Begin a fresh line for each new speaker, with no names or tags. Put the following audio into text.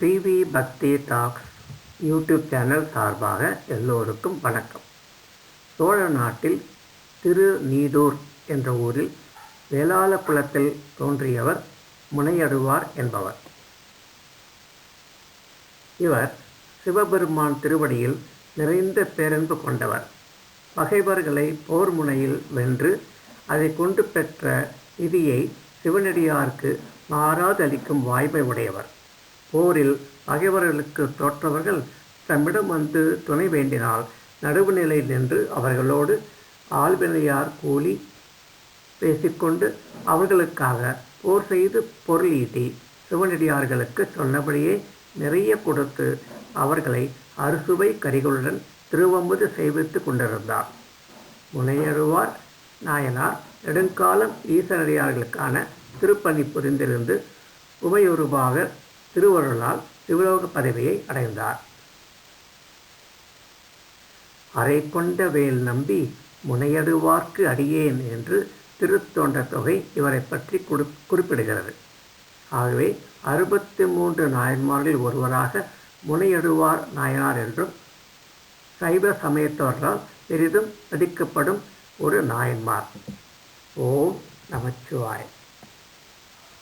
PV பக்தி tax YouTube channel சார்பாக எல்லோருக்கும் வணக்கம். சோழ நாட்டில் திரு நீடூர் என்ற ஊரில் வேளாளகுளத்தில் தோன்றியவர் முனையடுவார் என்பவர். இவர் சிவபெருமான் திருவடியில் நிறைந்த பேரன்பு கொண்டவர். பகைவர்களை போர் முனையில் வென்று அதை கொண்டு பெற்ற நிதியை சிவனடியாருக்கு மாறாதளிக்கும் வாய்ப்பை உடையவர். போரில் பகைவர்களுக்கு தோற்றவர்கள் தம்மிடம் வந்து துணை வேண்டினால் நடுவுநிலை நின்று அவர்களோடு ஆள்வினையார் கூலி பேசிக்கொண்டு அவர்களுக்காக போர் செய்து பொருள் ஈட்டி சிவனடியார்களுக்கு சொன்னபடியே நிறைய கொடுத்து அவர்களை அறுசுவை கரிகளுடன் திருவம்புது செய்வித்து கொண்டிருந்தார். முனையருவார் நாயனார் நெடுங்காலம் ஈசனடியார்களுக்கான திருப்பணி புரிந்திருந்து உமையொருபாக திருவருளால் சிவலோக பதவியை அடைந்தார். அரை கொண்ட வேல் நம்பி முனையடுவார்க்கு அடியேன் என்று திருத்தோன்ற தொகை இவரை பற்றி குறிப்பிடுகிறது. ஆகவே அறுபத்தி மூன்று நாயன்மார்களில் ஒருவராக முனையடுவார் நாயனார் என்றும் சைவ சமயத்தவர்களால் பெரிதும் மதிக்கப்படும் ஒரு நாயன்மார். ஓம் நமச்சிவாய்